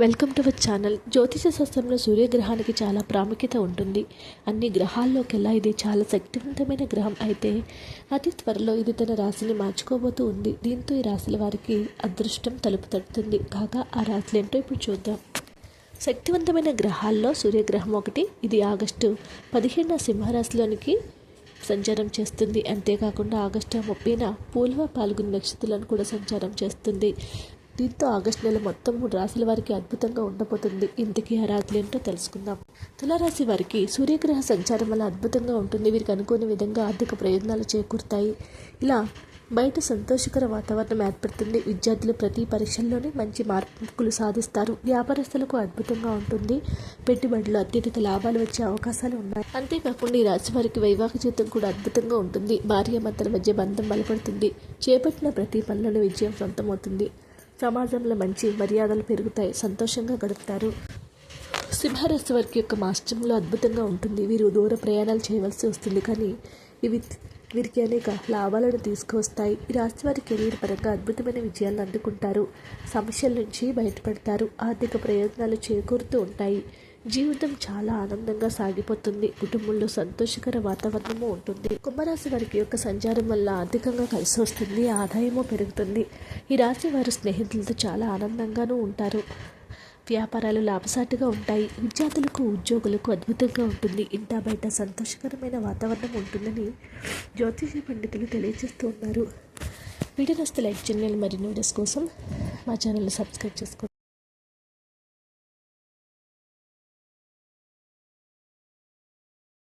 Welcome to our channel జ్యోతిష శాస్త్రంలో సూర్యగ్రహానికి చాలా ప్రాముఖ్యత ఉంటుంది. అన్ని గ్రహాల్లోకెల్లా ఇది చాలా శక్తివంతమైన గ్రహం. అయితే అతి త్వరలో ఇది తన రాశిని మార్చుకోబోతూ ఉంది. దీంతో ఈ రాశుల వారికి అదృష్టం తలుపు తడుతుంది. కాగా ఆ రాశులు ఏంటో ఇప్పుడు చూద్దాం. శక్తివంతమైన గ్రహాల్లో సూర్యగ్రహం ఒకటి. ఇది ఆగస్టు పదిహేను సింహరాశిలోనికి సంచారం చేస్తుంది. అంతేకాకుండా ఆగస్టు ముప్పైన పూల్వ పాల్గొని నక్షత్రాలను కూడా సంచారం చేస్తుంది. దీంతో ఆగస్టు నెల మొత్తం మూడు రాశుల వారికి అద్భుతంగా ఉండబోతుంది. ఇంతకీ ఆ రాశులు ఏంటో తెలుసుకుందాం. తులారాశి వారికి సూర్యగ్రహ సంచారం వల్ల అద్భుతంగా ఉంటుంది. వీరికి అనుకునే విధంగా ఆర్థిక ప్రయోజనాలు చేకూరుతాయి. ఇలా బయట సంతోషకర వాతావరణం ఏర్పడుతుంది. విద్యార్థులు ప్రతి పరీక్షల్లోనే మంచి మార్పులు సాధిస్తారు. వ్యాపారస్తులకు అద్భుతంగా ఉంటుంది. పెట్టుబడులు అత్యధిక లాభాలు వచ్చే అవకాశాలు ఉన్నాయి. అంతేకాకుండా ఈ రాశి వారికి వైవాహిక జీవితం కూడా అద్భుతంగా ఉంటుంది. భార్యాభర్తల మధ్య బంధం బలపడుతుంది. చేపట్టిన ప్రతి పనులను విజయం సొంతమవుతుంది. సమాజంలో మంచి మర్యాదలు పెరుగుతాయి సంతోషంగా గడుపుతారు. సింహరాశి వారికి యొక్క మాస్టంలో అద్భుతంగా ఉంటుంది. వీరు దూర ప్రయాణాలు చేయవలసి వస్తుంది. కానీ ఇవి వీరికి అనేక లాభాలను తీసుకువస్తాయి ఈ రాశి వారి కెరీర్ పరంగా అద్భుతమైన విజయాలను అందుకుంటారు. సమస్యల నుంచి బయటపడతారు. ఆర్థిక ప్రయోజనాలు చేకూరుతూ ఉంటాయి. జీవితం చాలా ఆనందంగా సాగిపోతుంది. కుటుంబంలో సంతోషకర వాతావరణము ఉంటుంది. కుంభరాశి వారికి యొక్క సంచారం వల్ల ఆర్థికంగా కలిసి వస్తుంది ఆదాయము పెరుగుతుంది. ఈ రాశి వారు స్నేహితులతో చాలా ఆనందంగానూ ఉంటారు. వ్యాపారాలు లాభసాటిగా ఉంటాయి. విద్యార్థులకు ఉద్యోగులకు అద్భుతంగా ఉంటుంది. ఇంటా బయట సంతోషకరమైన వాతావరణం ఉంటుందని జ్యోతిష పండితులు తెలియజేస్తూ ఉన్నారు. వీడియో నస్తే లైక్ చేయండి. మరిన్ని వీడియోస్ కోసం మా ఛానల్ సబ్స్క్రైబ్ చేసుకోండి.